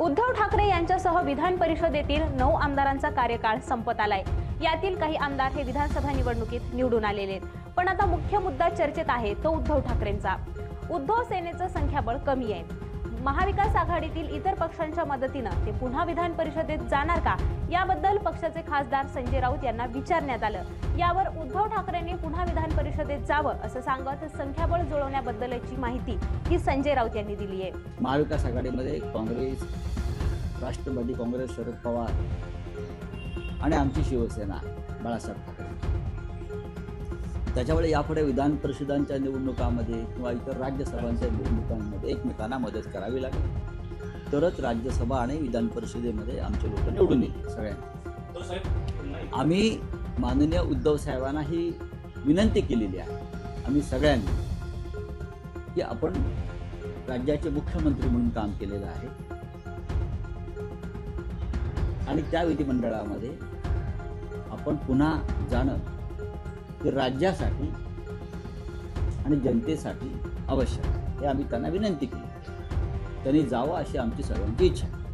उद्धव ठाकरे यांच्यासह विधान परिषदेतील नऊ आमदारांचा कार्यकाळ संपत आलाय. यातील काही आमदार हे विधानसभा निवडणुकीत निवडून आलेले आहेत. पण आता मुख्य मुद्दा चर्चेत आहे तो उद्धव ठाकरेंचा. उद्धव सेनेचं संख्याबळ कमी आहे. महाविकास आघाडीतील इतर पक्षांच्या मदतीनं ते पुन्हा विधान परिषदेत जाणार का? याबद्दल पक्षाचे खासदार संजय राऊत यांना विचारण्यात आलं. यावर उद्धव ठाकरेंनी पुन्हा विधान परिषदेत जावं असं सांगत संख्याबळ जुळवण्याबद्दलची माहिती ही संजय राऊत यांनी दिली आहे. महाविकास आघाडीमध्ये काँग्रेस राष्ट्रवादी काँग्रेस शरद पवार आणि आमची शिवसेना बाळासाहेब ठाकरे. त्याच्यामुळे यापुढे विधान परिषदांच्या निवडणुकामध्ये किंवा इतर राज्यसभांच्या निवडणुकांमध्ये एकमेकांना मदत करावी लागेल. तरच राज्यसभा आणि विधान परिषदेमध्ये आमचे लोक निवडून येतील सगळ्यांना. आम्ही माननीय उद्धव साहेबांना ही विनंती केलेली आहे. आम्ही सगळ्यांनी की आपण राज्याचे मुख्यमंत्री म्हणून काम केलेलं आहे. आणि त्या विधिमंडळामध्ये आपण पुन्हा जाणं ही राज्यासाठी आणि जनतेसाठी आवश्यक आहे. हे आम्ही त्यांना विनंती केली. त्यांनी जावं अशी आमची सर्वांची इच्छा आहे.